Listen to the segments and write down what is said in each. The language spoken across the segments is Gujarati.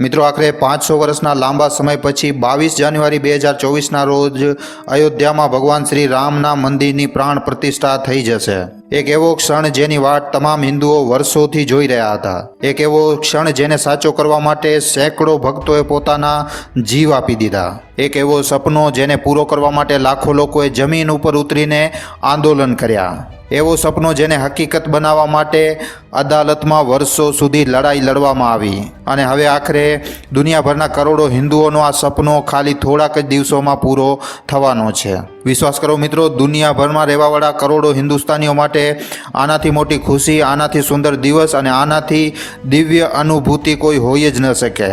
મિત્રો, આખરે પાંચસો વર્ષના લાંબા સમય પછી બાવીસ જાન્યુઆરી બે હજાર ચોવીસના રોજ અયોધ્યામાં ભગવાન શ્રી રામના મંદિરની પ્રાણ પ્રતિષ્ઠા થઈ જશે. એક એવો ક્ષણ જેની વાટ તમામ હિન્દુઓ વર્ષોથી જોઈ રહ્યા હતા. એક એવો ક્ષણ જેને સાચો કરવા માટે સેંકડો ભક્તોએ પોતાના જીવ આપી દીધા. એક એવો સપનો જેને પૂરો કરવા માટે લાખો લોકોએ જમીન ઉપર ઉતરીને આંદોલન કર્યા. એવો સપનો જેને હકીકત બનાવવા માટે અદાલતમાં વર્ષો સુધી લડાઈ લડવામાં આવી. અને હવે આખરે દુનિયાભરના કરોડો હિન્દુઓનો આ સપનો ખાલી થોડાક જ દિવસોમાં પૂરો થવાનો છે. વિશ્વાસ કરો મિત્રો, દુનિયાભરમાં રહેવાવાળા કરોડો હિન્દુસ્તાનીઓ માટે આનાથી મોટી ખુશી, આનાથી સુંદર દિવસ અને આનાથી દિવ્ય અનુભૂતિ કોઈ હોઈ જ ન શકે.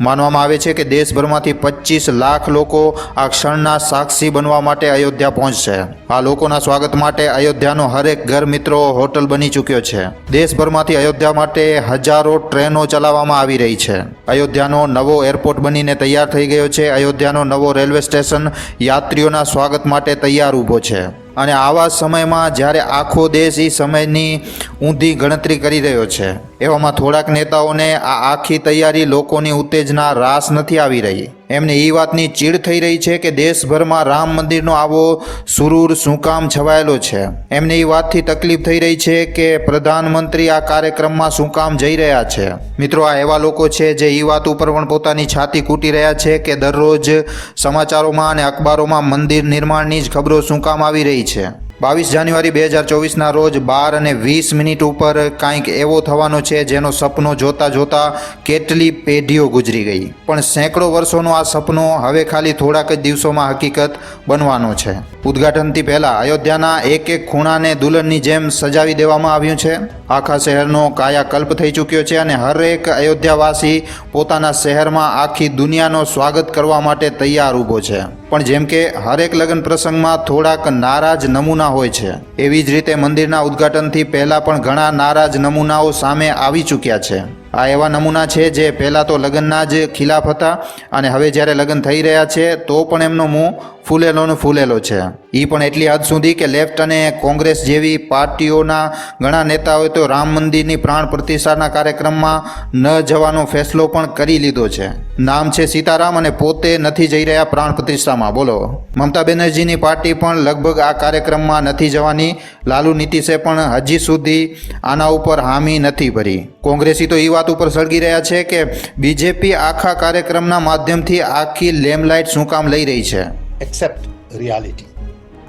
માનવામાં આવે છે કે દેશભરમાંથી પચીસ લાખ લોકો આ ક્ષણના સાક્ષી બનવા માટે અયોધ્યા પહોંચશે. આ લોકોના સ્વાગત માટે અયોધ્યાનો હરેક ઘર મિત્રો હોટલ બની ચૂક્યો છે. દેશભરમાંથી અયોધ્યા માટે હજારો ટ્રેનો ચલાવવામાં આવી રહી છે. અયોધ્યાનો નવો એરપોર્ટ બનીને તૈયાર થઈ ગયો છે. અયોધ્યાનો નવો રેલવે સ્ટેશન યાત્રીઓના સ્વાગત માટે તૈયાર ઊભો છે. અને આવા સમયમાં જ્યારે આખો દેશ એ સમયની ઊંધી ગણતરી કરી રહ્યો છે. એવામાં થોડાક નેતાઓને આ આખી તૈયારી લોકોની ઉત્તેજના રાસ નથી આવી રહી. એમને એ વાતની ચીડ થઈ રહી છે કે દેશભરમાં રામ મંદિરનો આવો સુરૂર શું કામ છવાયેલો છે. એમને એ વાતથી તકલીફ થઈ રહી છે કે પ્રધાનમંત્રી આ કાર્યક્રમમાં શું કામ જઈ રહ્યા છે. મિત્રો, આ એવા લોકો છે જે એ વાત ઉપર પણ પોતાની છાતી કૂટી રહ્યા છે કે દરરોજ સમાચારોમાં અને અખબારોમાં મંદિર નિર્માણની જ ખબરો શું કામ આવી રહી છે. બાવીસ જાન્યુઆરી બે હજાર ચોવીસના રોજ બાર અને વીસ મિનિટ ઉપર કાંઈક એવો થવાનો છે જેનો સપનો જોતા જોતા કેટલી પેઢીઓ ગુજરી ગઈ. પણ સેંકડો વર્ષોનો આ સપનો હવે ખાલી થોડાક જ દિવસોમાં હકીકત બનવાનો છે. ઉદ્ઘાટનથી પહેલાં અયોધ્યાના એક એક ખૂણાને દુલ્હનની જેમ સજાવી દેવામાં આવ્યું છે. આખા શહેરનો કાયાકલ્પ થઈ ચૂક્યો છે અને હરેક અયોધ્યાવાસી પોતાના શહેરમાં આખી દુનિયાનો સ્વાગત કરવા માટે તૈયાર ઊભો છે. પણ જેમ કે હરેક લગ્ન પ્રસંગમાં થોડાક નારાજ નમૂના હોય છે. એવી જ રીતે મંદિરના ઉદ્ઘાટનથી પહેલાં પણ ઘણા નારાજ નમૂનાઓ સામે આવી ચૂક્યા છે. આ એવા નમૂના છે જે પહેલાં તો લગ્નના જ ખિલાફ હતા અને હવે જ્યારે લગ્ન થઈ રહ્યા છે, તો પણ એમનો મું ફૂલેલો ને ફૂલેલો છે. એ પણ એટલી હદ સુધી કે લેફ્ટ અને કોંગ્રેસ જેવી પાર્ટીઓના ઘણા નેતાઓએ તો રામ મંદિરની પ્રાણ પ્રતિષ્ઠાના કાર્યક્રમમાં ન જવાનો ફેસલો પણ કરી લીધો છે. નામ છે સીતારામ અને પોતે નથી જઈ રહ્યા પ્રાણ પ્રતિષ્ઠામાં. બોલો. મમતા બેનર્જીની પાર્ટી પણ લગભગ આ કાર્યક્રમમાં નથી જવાની. લાલુ નીતિશે પણ હજી સુધી આના ઉપર હામી નથી ભરી. કોંગ્રેસી તો એ વાત ઉપર સળગી રહ્યા છે કે બીજેપી આખા કાર્યક્રમના માધ્યમથી આખી લેમલાઇટ શું કામ લઈ રહી છે? Accept reality.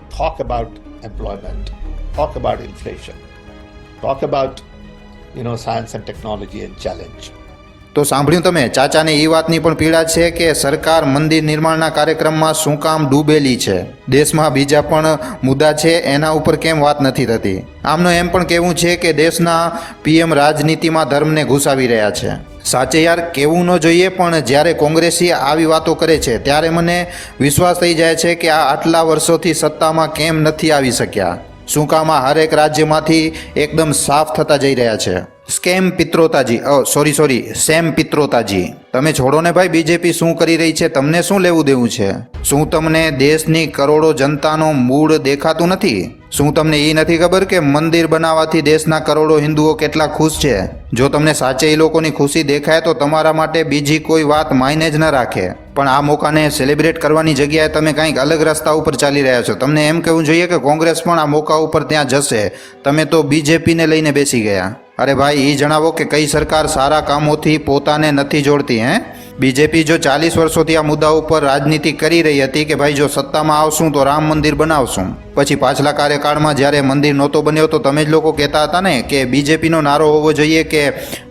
Talk about employment. Talk about inflation. Talk about you know science and technology and challenge. તો સાંભળ્યું તમે, ચાચાને એ વાતની પણ પીડા છે કે સરકાર મંદિર નિર્માણના કાર્યક્રમમાં શું કામ ડૂબેલી છે? દેશમાં બીજા પણ મુદ્દા છે, એના ઉપર કેમ વાત નથી થતી? આમનો એમ પણ કહેવું છે કે દેશના પીએમ રાજનીતિમાં ધર્મને ઘૂસાવી રહ્યા છે. સાચે યાર, કેવું ન જોઈએ, પણ જ્યારે કોંગ્રેસી આવી વાતો કરે છે, ત્યારે મને વિશ્વાસ થઈ જાય છે કે આ આટલા વર્ષોથી સત્તામાં કેમ નથી આવી શક્યા? શું કામ આ હરેક રાજ્યમાંથી એકદમ સાફ થતા જઈ રહ્યા છે? સ્કેમ પિત્રોતાજી. ઓ સોરી સોરી સેમ પિત્રોતાજી. તમે છોડો ને ભાઈ, બીજેપી શું કરી રહી છે? તમને શું લેવું દેવું છે? શું તમને દેશની કરોડો જનતાનો મૂળ દેખાતું નથી? શું તમને એ નથી ખબર કે મંદિર બનાવવાથી દેશના કરોડો હિન્દુઓ કેટલા ખુશ છે? જો તમને સાચે એ લોકોની ખુશી દેખાય તો તમારા માટે બીજી કોઈ વાત માયને જ ન રાખે. પણ આ મોકાને સેલિબ્રેટ કરવાની જગ્યાએ તમે કંઈક અલગ રસ્તા ઉપર ચાલી રહ્યા છો. તમને એમ કહેવું જોઈએ કે કોંગ્રેસ પણ આ મોકા ઉપર ત્યાં જશે. તમે તો બીજેપીને લઈને બેસી ગયા. અરે ભાઈ એ જણાવો કે કઈ સરકાર સારા કામોથી પોતાને નથી જોડતી, હે? બીજેપી જો ચાલીસ વર્ષોથી આ મુદ્દા ઉપર રાજનીતિ કરી રહી હતી કે ભાઈ, જો સત્તામાં આવશું તો રામ મંદિર બનાવશું. પછી પાછલા કાર્યકાળમાં જ્યારે મંદિર નહોતો બન્યો તો તમે જ લોકો કહેતા હતા ને કે બીજેપીનો નારો હોવો જોઈએ કે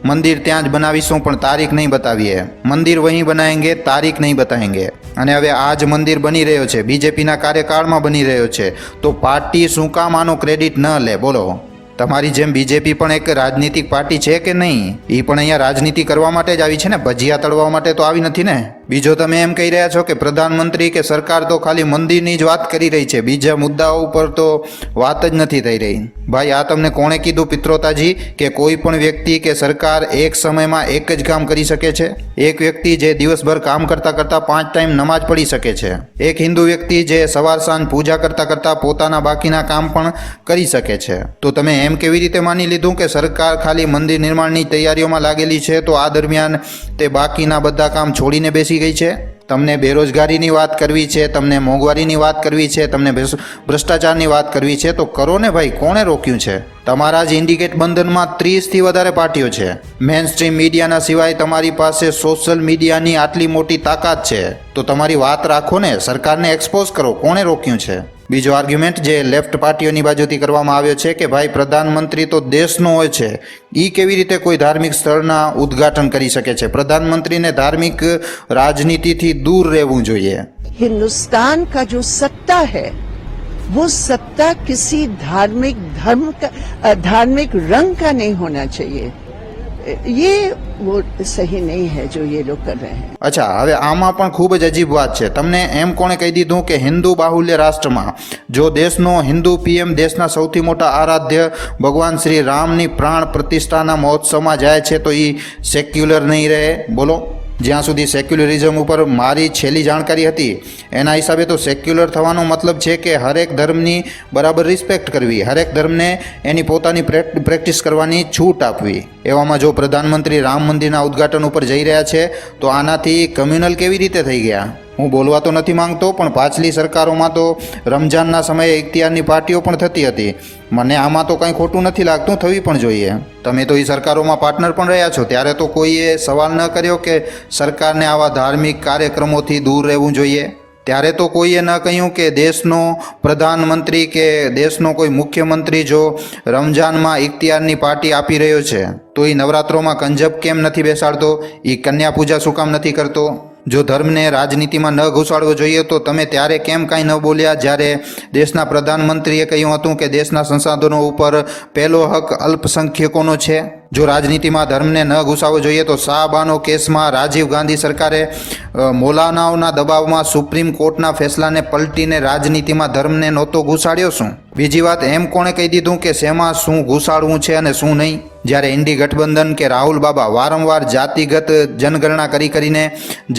મંદિર ત્યાં જ બનાવીશું, પણ તારીખ નહીં બતાવીએ. મંદિર વહીં બનાવેંગે તારીખ નહીં બતાવેંગે અને હવે આ જ મંદિર બની રહ્યો છે બીજેપીના કાર્યકાળમાં બની રહ્યો છે. તો પાર્ટી શું કામ આનો ક્રેડિટ ન લે? બોલો. તમારી જેમ બીજેપી પણ એક રાજનીતિક પાર્ટી છે કે નહીં? એ પણ અહીંયા રાજનીતિ કરવા માટે જ આવી છે ને? ભજીયા તળવા માટે તો આવી નથી ને? બીજો તમે એમ કહી રહ્યા છો કે પ્રધાનમંત્રી કે સરકાર તો ખાલી મંદિરની જ વાત કરી રહી છે. બીજા મુદ્દાઓ ઉપર તો વાત જ નથી થઈ રહી. ભાઈ, આ તમને કોણે કીધું પિત્રોતાજી, કે કોઈ પણ વ્યક્તિ કે સરકાર એક સમયમાં એક જ કામ કરી શકે છે? એક વ્યક્તિ જે દિવસભર કામ કરતાં કરતાં પાંચ ટાઈમ નમાજ પડી શકે છે. એક હિન્દુ વ્યક્તિ જે સવાર સાંજ પૂજા કરતા કરતાં પોતાના બાકીના કામ પણ કરી શકે છે. તો તમે એમ કેવી રીતે માની લીધું કે સરકાર ખાલી મંદિર નિર્માણની તૈયારીઓમાં લાગેલી છે? તો આ દરમિયાન તે બાકીના બધા કામ છોડીને બેસી ગઈ છે. તમને બેરોજગારીની વાત કરવી છે, તમને મોંઘવારીની વાત કરવી છે, તમને ભ્રષ્ટાચારની વાત કરવી છે, તો કરો ને ભાઈ, કોણે રોક્યું છે? તમારા જ ઇન્ડિકેટ બંધનમાં ત્રીસથી વધારે પાર્ટીઓ છે. મેઇન સ્ટ્રીમ મીડિયાના સિવાય તમારી પાસે સોશિયલ મીડિયાની આટલી મોટી તાકાત છે. તો તમારી વાત રાખો ને, સરકારને એક્સપોઝ કરો, કોણે રોક્યું છે? બીજો આર્ગ્યુમેન્ટ જે લેફ્ટ પાર્ટીઓની બાજુથી કરવામાં આવ્યો છે કે ભાઈ, પ્રધાનમંત્રી તો દેશનો હોય છે. એ કેવી રીતે કોઈ ધાર્મિક સ્થળના ઉદ્ઘાટન કરી શકે છે? પ્રધાનમંત્રીને ધાર્મિક રાજનીતિથી દૂર રહેવું જોઈએ. હિન્દુસ્તાન કા જો સત્તા હૈ वो सत्ता किसी धार्मिक धर्म का अ, धार्मिक रंग का नहीं होना चाहिए ये वो सही नहीं है जो ये लोग कर रहे हैं અચ્છા હવે આમાં પણ ખૂબ જ અજીબ વાત છે તમને એમ કોણે કહી દીધું કે હિન્દુ બાહુલ્ય રાષ્ટ્રમાં જો દેશનો હિન્દુ પીએમ દેશના સૌથી મોટા આરાધ્ય ભગવાન શ્રી રામની પ્રાણ પ્રતિષ્ઠાના મહોત્સવમાં જાય છે તો એ સેક્યુલર નહીં રહે બોલો જ્યાં સુધી સેક્યુલરિઝમ ઉપર મારી છેલ્લી જાણકારી હતી, એના હિસાબે તો સેક્યુલર થવાનો મતલબ છે કે હરેક ધર્મની બરાબર રિસ્પેક્ટ કરવી, હરેક ધર્મને એની પોતાની પ્રેક્ટિસ કરવાની છૂટ આપવી. એવામાં જો પ્રધાનમંત્રી રામ મંદિરના ઉદ્ઘાટન ઉપર જઈ રહ્યા છે, તો આનાથી કમ્યુનલ કેવી રીતે થઈ ગયા? હું બોલવા તો નથી માંગતો, પણ પાછલી સરકારોમાં તો રમજાનના સમયે ઇખ્તિયારની પાર્ટીઓ પણ થતી હતી. મને આમાં તો કંઈ ખોટું નથી લાગતું, થવી પણ જોઈએ. તમે તો એ સરકારોમાં પાર્ટનર પણ રહ્યા છો, ત્યારે તો કોઈએ સવાલ ન કર્યો કે સરકારને આવા ધાર્મિક કાર્યક્રમોથી દૂર રહેવું જોઈએ? ત્યારે તો કોઈએ ન કહ્યું કે દેશનો પ્રધાનમંત્રી કે દેશનો કોઈ મુખ્યમંત્રી જો રમજાનમાં ઇખ્તિયારની પાર્ટી આપી રહ્યો છે, તો એ નવરાત્રોમાં કંજબ કેમ નથી બેસાડતો? એ કન્યા પૂજા શું કામ નથી કરતો? જો ધર્મને રાજનીતિમાં ન ઘુસાડવો જોઈએ, તો તમે ત્યારે કેમ કાંઈ ન બોલ્યા? જ્યારે દેશના પ્રધાનમંત્રીએ કહ્યું હતું કે દેશના સંસાધનો ઉપર પહેલો હક અલ્પસંખ્યકોનો છે. જો રાજનીતિમાં ધર્મને ન ઘૂસાવવો જોઈએ તો શાહબાનો કેસમાં રાજીવ ગાંધી સરકારે મોલાનાઓના દબાવમાં સુપ્રીમ કોર્ટના ફેસલાને પલટીને રાજનીતિમાં ધર્મને નહોતો ઘૂસાડ્યો શું? બીજી વાત એમ કોણે કહી દીધું કે શેમાં શું ઘૂસાડવું છે અને શું નહીં? જ્યારે ઇન્ડી ગઠબંધન કે રાહુલ બાબા વારંવાર જાતિગત જનગણના કરી કરીને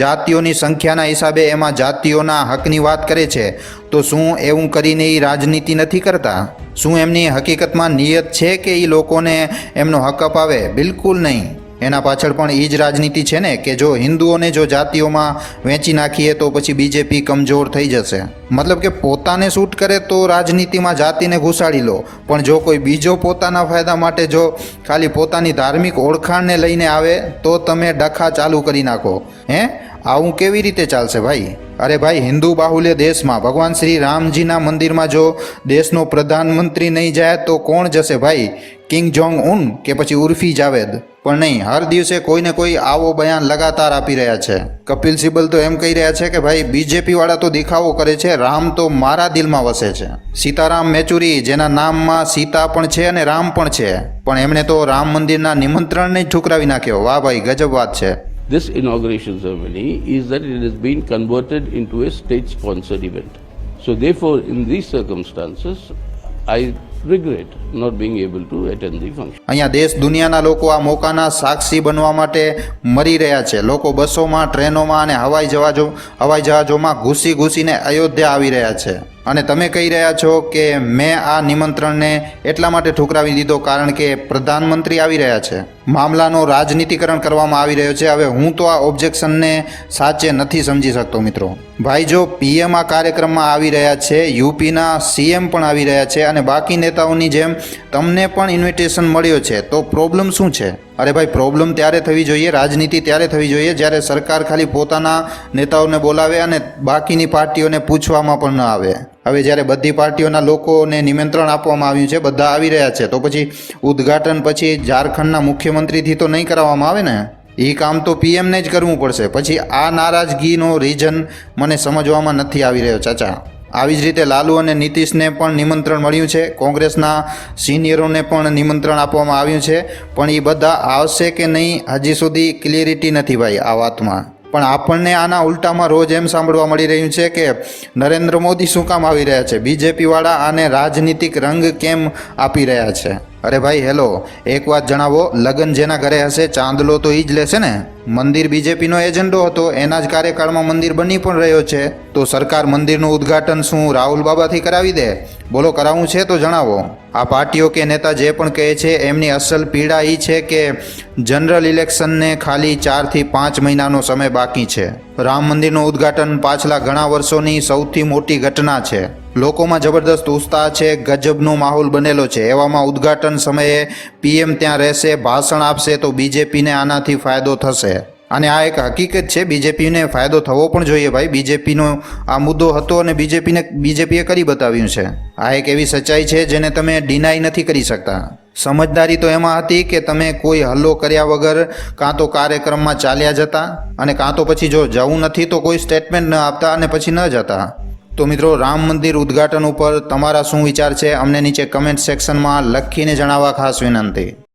જાતિઓની સંખ્યાના હિસાબે એમાં જાતિઓના હકની વાત કરે છે, તો શું એવું કરીને એ રાજનીતિ નથી કરતા? શું એમની હકીકતમાં નિયત છે કે એ લોકોને એમનો હક અપાવે? બિલકુલ નહીં. એના પાછળ પણ એ જ રાજનીતિ છે ને, કે જો હિન્દુઓને જો જાતિઓમાં વેચી નાખીએ તો પછી બીજેપી કમજોર થઈ જશે. મતલબ કે પોતાને શૂટ કરે તો રાજનીતિમાં જાતિને ઘુસાડી લો. પણ જો કોઈ બીજો પોતાના ફાયદા માટે જો ખાલી પોતાની ધાર્મિક ઓળખાણને લઈને આવે, તો તમે ડખા ચાલુ કરી નાખો. હે? આવું કેવી રીતે ચાલશે ભાઈ? અરે ભાઈ, હિન્દુ બાહુલ્ય દેશમાં ભગવાન શ્રી રામજીના મંદિરમાં જો દેશનો પ્રધાનમંત્રી નહીં જાય તો કોણ જશે ભાઈ? કિંગ જોંગ ઉન કે પછી ઉર્ફી જાવેદ? પણ નહીં, હર દિવસે કોઈને કોઈ આવો બયાન લગાતાર આપી રહ્યા છે. કપિલ સિબલ તો એમ કહી રહ્યા છે કે ભાઈ બીજેપી વાળા તો દેખાવો કરે છે, રામ તો મારા દિલમાં વસે છે. સીતારામ મેચુરી, જેના નામમાં સીતા પણ છે અને રામ પણ છે. પણ એમણે તો રામ મંદિરના નિમંત્રણને જ ઠુકરાવી નાખ્યો. વાહ ભાઈ, ગજબ વાત છે. This inauguration ceremony is that it has been converted into a state sponsored event. So, therefore, in these circumstances, I regret not being able to attend the function. અહીંયા દેશ દુનિયાના લોકો આ મોકાના સાક્ષી બનવા માટે મરી રહ્યા છે. લોકો બસોમાં, ટ્રેનોમાં અને હવાઈ જહાજો, હવાઈ જહાજોમાં ઘૂસી ઘૂસીને અયોધ્યા આવી રહ્યા છે. અને તમે કહી રહ્યા છો કે મેં આ નિમંત્રણને એટલા માટે ઠુકરાવી દીધો કારણ કે પ્રધાનમંત્રી આવી રહ્યા છે. મામલાનો રાજનીતિકરણ કરવામાં આવી રહ્યો છે. હવે હું તો આ ઓબ્જેક્શનને સાચે નથી સમજી શકતો મિત્રો. ભાઈ, જો પીએમ આ કાર્યક્રમમાં આવી રહ્યા છે, યુપીના સીએમ પણ આવી રહ્યા છે અને બાકી નેતાઓની જેમ તમને પણ ઇન્વિટેશન મળ્યો છે, તો પ્રોબ્લેમ શું છે? અરે ભાઈ પ્રોબ્લેમ ત્યારે થવી જોઈએ, રાજનીતિ ત્યારે થવી જોઈએ જ્યારે સરકાર ખાલી પોતાના નેતાઓને બોલાવે અને બાકીની પાર્ટીઓને પૂછવામાં પણ ન આવે. હવે જ્યારે બધી પાર્ટીઓના લોકોને નિમંત્રણ આપવામાં આવ્યું છે, બધા આવી રહ્યા છે, તો પછી ઉદ્ઘાટન પછી ઝારખંડના મુખ્યમંત્રીથી તો નહીં કરાવવામાં આવે ને? એ કામ તો પીએમને જ કરવું પડશે. પછી આ નારાજગીનો રીઝન મને સમજવામાં નથી આવી રહ્યો, ચાચા. આવી જ રીતે લાલુ અને નીતિશને પણ નિમંત્રણ મળ્યું છે. કોંગ્રેસના સિનિયરોને પણ નિમંત્રણ આપવામાં આવ્યું છે. પણ એ બધા આવશે કે નહીં, હજી સુધી ક્લિયરિટી નથી ભાઈ આ વાતમાં. પણ આપણને આના ઉલટામાં રોજ એમ સાંભળવા મળી રહ્યું છે કે નરેન્દ્ર મોદી શું કામ આવી રહ્યા છે? બીજેપીવાળા આને રાજનીતિક રંગ કેમ આપી રહ્યા છે? અરે ભાઈ, હેલો, એક વાત જણાવો, લગ્ન જેના ઘરે હશે, ચાંદલો તો એ જ લેશે ને? મંદિર બીજેપીનો એજન્ડો હતો, એના જ કાર્યકાળમાં મંદિર બની પણ રહ્યો છે. તો સરકાર મંદિરનું ઉદ્ઘાટન શું રાહુલ બાબાથી કરાવી દે? બોલો કરાવવું છે તો જણાવો. આ પાર્ટીઓ કે નેતા જે પણ કહે છે, એમની અસલ પીડા એ છે કે જનરલ ઇલેક્શનને ખાલી ચારથી પાંચ મહિનાનો સમય બાકી છે. રામ મંદિરનું ઉદ્ઘાટન પાછલા ઘણા વર્ષોની સૌથી મોટી ઘટના છે. લોકોમાં જબરદસ્ત ઉત્સાહ છે, ગજબનો માહોલ બનેલો છે. એવામાં ઉદ્ઘાટન સમયે પીએમ ત્યાં રહેશે, ભાષણ આપશે તો બીજેપીને આનાથી ફાયદો થશે. અને આ એક હકીકત છે, બીજેપીને ફાયદો થવો પણ જોઈએ ભાઈ. બીજેપીનો આ મુદ્દો હતો અને બીજેપીને બીજેપીએ કરી બતાવ્યું છે. આ એક એવી સચ્ચાઈ છે જેને તમે ડિનાય નથી કરી શકતા. સમજદારી તો એમાં હતી કે તમે કોઈ હલ્લો કર્યા વગર કાં તો કાર્યક્રમમાં ચાલ્યા જતા અને કાં તો પછી જો જવું નથી તો કોઈ સ્ટેટમેન્ટ ન આપતા અને પછી ન જતા. તો મિત્રો રામ મંદિર ઉદ્ઘાટન ઉપર તમારા શું વિચાર છે? અમને નીચે કમેન્ટ સેક્શનમાં લખીને જણાવવા ખાસ વિનંતી.